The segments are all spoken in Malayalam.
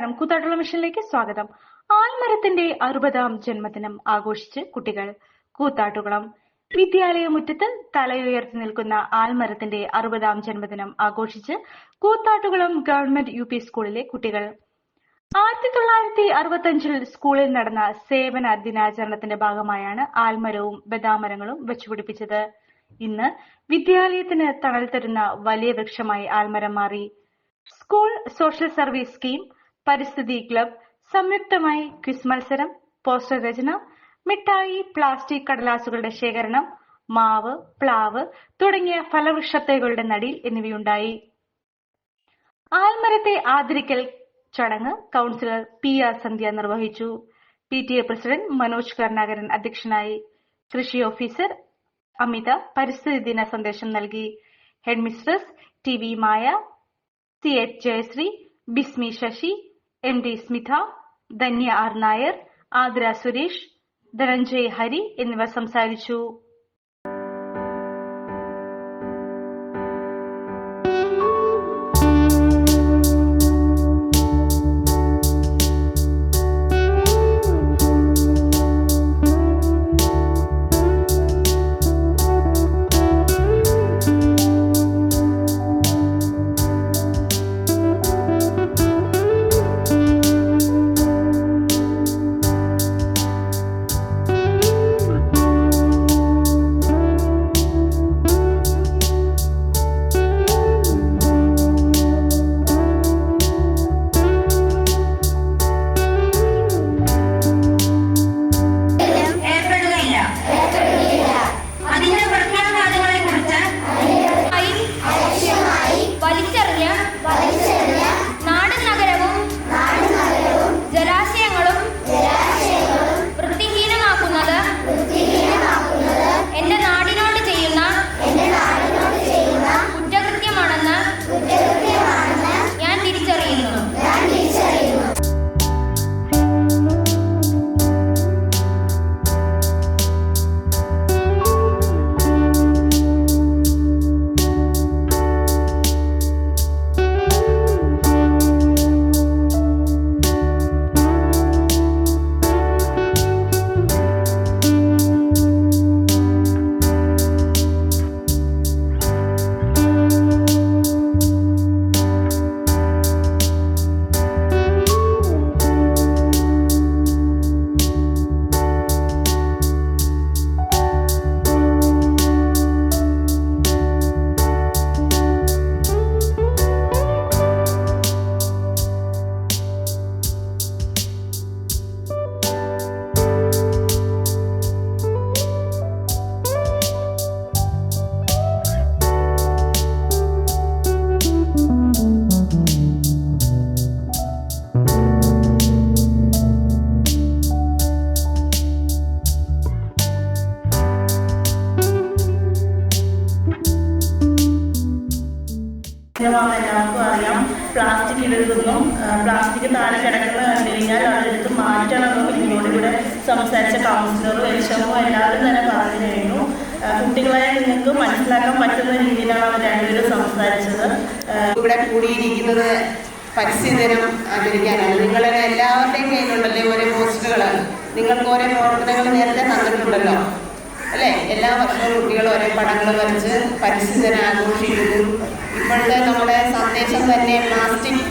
നമസ്കാരം. കൂത്താട്ടുള്ള മിഷനിലേക്ക് സ്വാഗതം. ആൽമരത്തിന്റെ അറുപതാം ജന്മദിനം ആഘോഷിച്ച് കുട്ടികൾ കൂത്താട്ടുകളും വിദ്യാലയ മുറ്റത്ത് തലയുയർത്തി നിൽക്കുന്ന ആൽമരത്തിന്റെ അറുപതാം ജന്മദിനം ആഘോഷിച്ച് കൂത്താട്ടുകുളം ഗവൺമെന്റ് യു സ്കൂളിലെ കുട്ടികൾ. ആയിരത്തി തൊള്ളായിരത്തി അറുപത്തഞ്ചിൽ സ്കൂളിൽ നടന്ന സേവന ദിനാചരണത്തിന്റെ ഭാഗമായാണ് ആൽമരവും ബദാമരങ്ങളും വെച്ചുപിടിപ്പിച്ചത്. ഇന്ന് വിദ്യാലയത്തിന് തണൽ തരുന്ന വലിയ വൃക്ഷമായി ആൽമരം മാറി. സ്കൂൾ സോഷ്യൽ സർവീസ് സ്കീം പരിസ്ഥിതി ക്ലബ് സംയുക്തമായി ക്വിസ് മത്സരം പോസ്റ്റർ രചന മിഠായി പ്ലാസ്റ്റിക് കടലാസുകളുടെ ശേഖരണം മാവ് പ്ലാവ് തുടങ്ങിയ ഫലവൃക്ഷത്തൈകളുടെ നടീൽ എന്നിവയുണ്ടായി. ആൽമരത്തെ ആദരിക്കൽ ചടങ്ങ് കൗൺസിലർ പി ആർ സന്ധ്യ നിർവഹിച്ചു. P T A president Manoj Karunakaran അധ്യക്ഷനായി കൃഷി ഓഫീസർ അമിത പരിസ്ഥിതി ദിന സന്ദേശം നൽകി. Headmistress T V Maya C H Jayasree Bismi Sasi M D Smitha Dhanya R Nair Athira Suresh Dhananjay Hari എന്നിവർ സംസാരിച്ചു. സ്ഥിരമാണെന്ന് എല്ലാവർക്കും അറിയാം. പ്ലാസ്റ്റിക് ഇടരുതെന്നും പ്ലാസ്റ്റിക് താഴെ കിടക്കുന്ന കഴിഞ്ഞാൽ അതെടുത്ത് മാറ്റണമെന്നും ഇതിനോടുകൂടെ സംസാരിച്ച കൗൺസിലറും എച്ചമോ എല്ലാവരും തന്നെ പറഞ്ഞു കഴിഞ്ഞു. കുട്ടികളെ നിങ്ങൾക്ക് മനസ്സിലാക്കാൻ പറ്റുന്ന രീതിയിലാണ് അവർ രണ്ടുപേരും സംസാരിച്ചത്. ഇവിടെ കൂടിയിരിക്കുന്നത് പരിസ്ഥിതി ദിനം ആചരിക്കാനാണ് നിങ്ങളുടെ എല്ലാവരുടെയും കയ്യിലുണ്ടല്ലേ ഓരോ പോസ്റ്ററുകൾ നിങ്ങൾക്ക് ഓരോ പ്രവർത്തനങ്ങൾ നേരത്തെ തന്നിട്ടുണ്ടല്ലോ അല്ലേ? എല്ലാ വർഷവും കുട്ടികൾ ഓരോ പടങ്ങൾ വരച്ച് പരിസ്ഥിതി ആഘോഷിക്കുന്നു. ഇപ്പോഴത്തെ നമ്മുടെ സന്ദേശം തന്നെ പ്ലാസ്റ്റിക്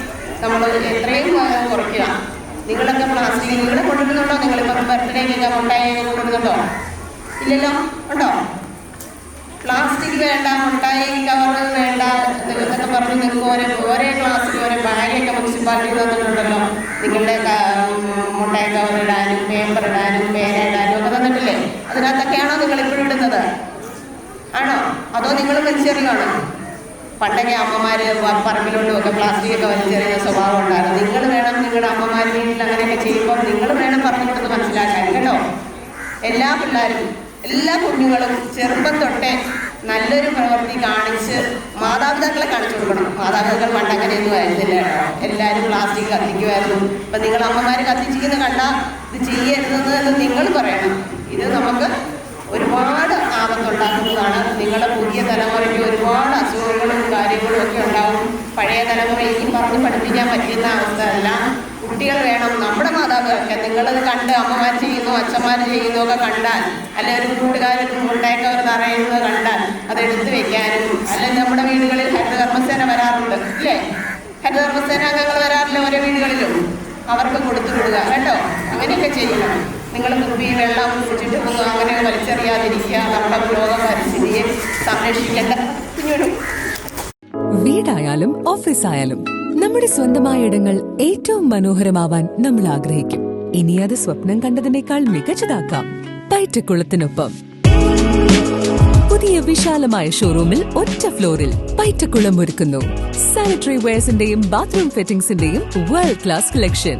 നമ്മൾ എത്രയും കുറയ്ക്കുക. നിങ്ങളൊക്കെ പ്ലാസ്റ്റിക് നിങ്ങൾ കൊണ്ടുവരുന്നുണ്ടോ നിങ്ങളിപ്പം ബർത്ത്ഡേക്കൊക്കെ മുട്ടായി കൊണ്ടുവരുന്നുണ്ടോ ഇല്ലല്ലോ? ഉണ്ടോ? പ്ലാസ്റ്റിക് വേണ്ട മുട്ടായി കവർ വേണ്ട എന്നൊക്കെ പറഞ്ഞ് നിങ്ങൾക്ക് ഓരോ ഓരോ ക്ലാസ്സിൽ ഓരോ ബാഗൊക്കെ മുനിസിപ്പാലിറ്റി തന്നിട്ടുണ്ടല്ലോ നിങ്ങളുടെ മുട്ടായി കവർ ഇടാനും പേപ്പർ ഇടാനും പേന ഇടാനും. അതിനകത്തൊക്കെയാണോ നിങ്ങൾ ഇപ്പോഴും ഇടുന്നത്? ആണോ? അതോ നിങ്ങൾ വലിച്ചെറിയാണോ പണ്ടൊക്കെ അമ്മമാര് പറമ്പിലോട്ടും ഒക്കെ പ്ലാസ്റ്റിക് ഒക്കെ വലിച്ചെറിയുന്ന സ്വഭാവം ഉണ്ടായിരുന്നു. നിങ്ങൾ വേണം നിങ്ങളുടെ അമ്മമാർ വീട്ടിൽ അങ്ങനെയൊക്കെ ചെയ്യുമ്പോൾ നിങ്ങൾ വേണം പറഞ്ഞു മനസ്സിലാക്കാൻ കേട്ടോ? എല്ലാ പിള്ളേരും എല്ലാ കുഞ്ഞുങ്ങളും ചെറുപ്പം തൊട്ടേ നല്ലൊരു പ്രവൃത്തി കാണിച്ച് മാതാപിതാക്കളെ കാണിച്ചു കൊടുക്കണം. മാതാപിതാക്കൾ പണ്ട് അങ്ങനെയൊന്നും ആയിരുന്നില്ല എല്ലാവരും പ്ലാസ്റ്റിക് കത്തിക്കുമായിരുന്നു. അപ്പം നിങ്ങൾ അമ്മമാർ കത്തിച്ചിരിക്കുന്ന കണ്ടാൽ ഇത് ചെയ്യരുതെന്ന് നിങ്ങൾ പറയണം. ഇത് നമുക്ക് ഒരുപാട് ആപത്തുണ്ടാക്കുന്നതാണ്. നിങ്ങളുടെ പുതിയ തലമുറയ്ക്ക് ഒരുപാട് അസുഖങ്ങളും കാര്യങ്ങളും ഒക്കെ ഉണ്ടാവും. പഴയ തലമുറ ഈ പറഞ്ഞ് പഠിപ്പിക്കാൻ പറ്റുന്ന അവസ്ഥയല്ല. കുട്ടികൾ വേണം. നമ്മുടെ മാതാപിതാക്കൾ നിങ്ങളത് കണ്ട് അമ്മമാർ ചെയ്യുന്നു അച്ഛന്മാർ ചെയ്യുന്നു ഒക്കെ കണ്ടാൽ അല്ലെ ഒരു കൂട്ടുകാരൻ മുണ്ടയൊക്കെ അവർ കണ്ടാൽ അത് എടുത്തു വെക്കാനും അല്ലെങ്കിൽ നമ്മുടെ വീടുകളിൽ ഹരിതകർമ്മസേന വരാറുണ്ട് അല്ലേ? ഹരിതകർമ്മസേന അംഗങ്ങൾ വരാറില്ല ഓരോ വീടുകളിലും? അവർക്ക് കൊടുത്തു വിടുക കേട്ടോ? അങ്ങനെയൊക്കെ ചെയ്യണം. നിങ്ങൾ കുപ്പി വെള്ളം കുടിച്ചിട്ട് പോകുക അങ്ങനെ വലിച്ചെറിയാതിരിക്കുക നമ്മുടെ ലോക പരിസ്ഥിതിയെ സംരക്ഷിക്കേണ്ട കുഞ്ഞുങ്ങളും വീടായാലും ഓഫീസായാലും നമ്മുടെ സ്വന്തമായ ഇടങ്ങൾ ഏറ്റവും മനോഹരമാവാൻ നമ്മൾ ആഗ്രഹിക്കും. ഇനി അത് സ്വപ്നം കണ്ടതിനേക്കാൾ മികച്ചതാക്കാം പയറ്റക്കുളത്തിനൊപ്പം പുതിയ വിശാലമായ ഷോറൂമിൽ ഒറ്റ ഫ്ലോറിൽ പയറ്റക്കുളം ഒരുക്കുന്നു. സാനിറ്ററി വെയർസിന്റെയും ബാത്റൂം ഫിറ്റിംഗ്സിന്റെയും വേൾഡ് ക്ലാസ് കളക്ഷൻ